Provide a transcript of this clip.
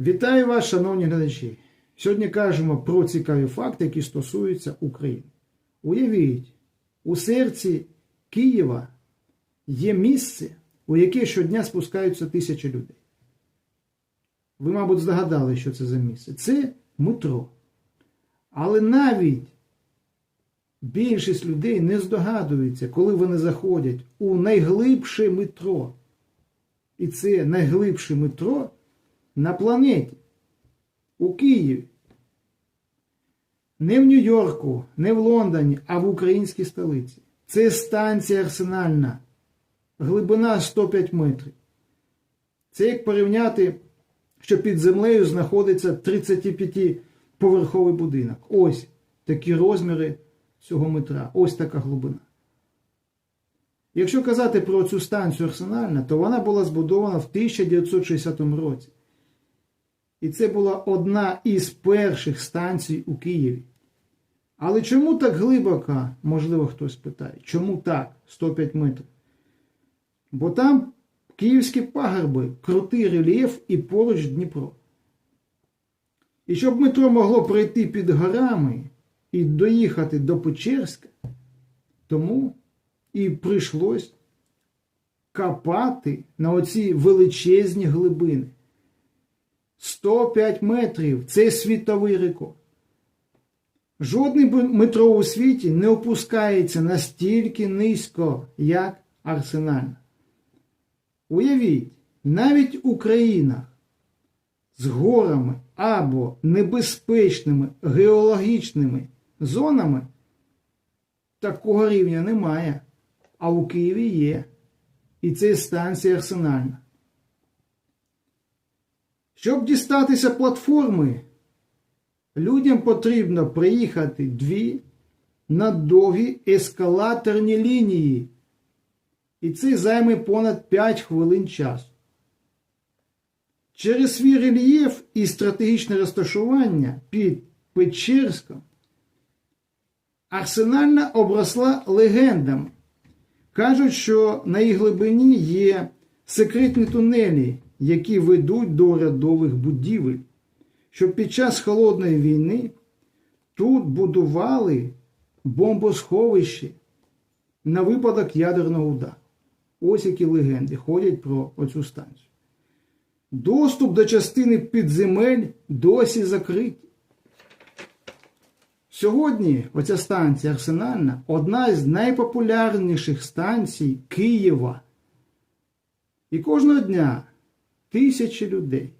Вітаю вас, шановні глядачі. Сьогодні кажемо про цікаві факти, які стосуються України. Уявіть, у серці Києва є місце, у яке щодня спускаються тисячі людей. Ви, мабуть, здогадали, що це за місце. Це метро. Але навіть більшість людей не здогадується, коли вони заходять у найглибше метро. І це найглибше метро на планеті у Києві. Не в Нью-Йорку, не в Лондоні, а в українській столиці. Це станція арсенальна. Глибина 105 метрів. Це як порівняти, що під землею знаходиться 35-поверховий будинок. Ось такі розміри цього метра. Ось така глибина. Якщо казати про цю станцію арсенальна, то вона була збудована в 1960 році. І це була одна із перших станцій у Києві. Але чому так глибоко, можливо, хтось питає, чому так 105 метрів? Бо там київські пагорби, крутий рельєф і поруч Дніпро. І щоб метро могло пройти під горами і доїхати до Печерська, тому і прийшлось копати на оці величезні глибини. 105 метрів це світовий рекорд. Жодний метро у світі не опускається настільки низько, як Арсенальна. Уявіть, навіть у країнах з горами або небезпечними геологічними зонами такого рівня немає. А у Києві є. І це станція арсенальна. Щоб дістатися платформи, людям потрібно приїхати дві на довгі ескалаторні лінії. І це займе понад 5 хвилин часу. Через свій рельєф і стратегічне розташування під Печерськом Арсенальна обросла легендами. Кажуть, що на її глибині є секретні тунелі, які ведуть до урядових будівель, що під час холодної війни тут будували бомбосховище на випадок ядерного удару. Ось які легенди ходять про оцю станцію. Доступ до частини підземель досі закритий. Сьогодні оця станція Арсенальна одна з найпопулярніших станцій Києва. І кожного дня тисячі людей